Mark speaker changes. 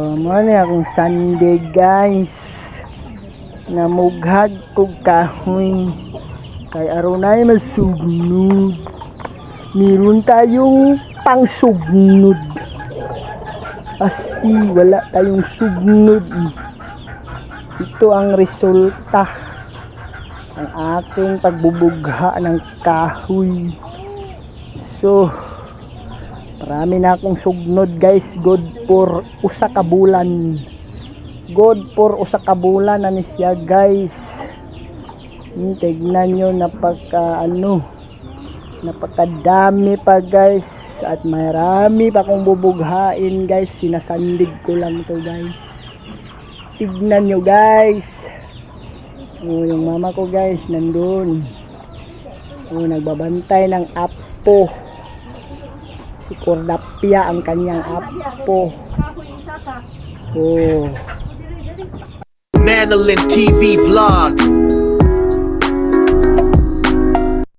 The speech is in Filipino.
Speaker 1: Uh, akong Sunday guys. Namughag kog kahoy. Kay arunay masugnod. Meron tayong pangsugnod. Kasi wala tayong sugnod. Ito ang resulta Ang aking pagbubugha ng kahoy. So Marami na akong sugnod guys. Good for usa ka bulan. Good for usa ka bulan na siya guys. Hmm, tignan nyo napaka ano napakadami pa guys at marami pa akong bubughain guys sinasandig ko lang to guys tignan nyo guys oh, yung mama ko guys nandun oh, nagbabantay ng apo si Cordapia ang kanyang apo. Oh.
Speaker 2: Manolin TV vlog.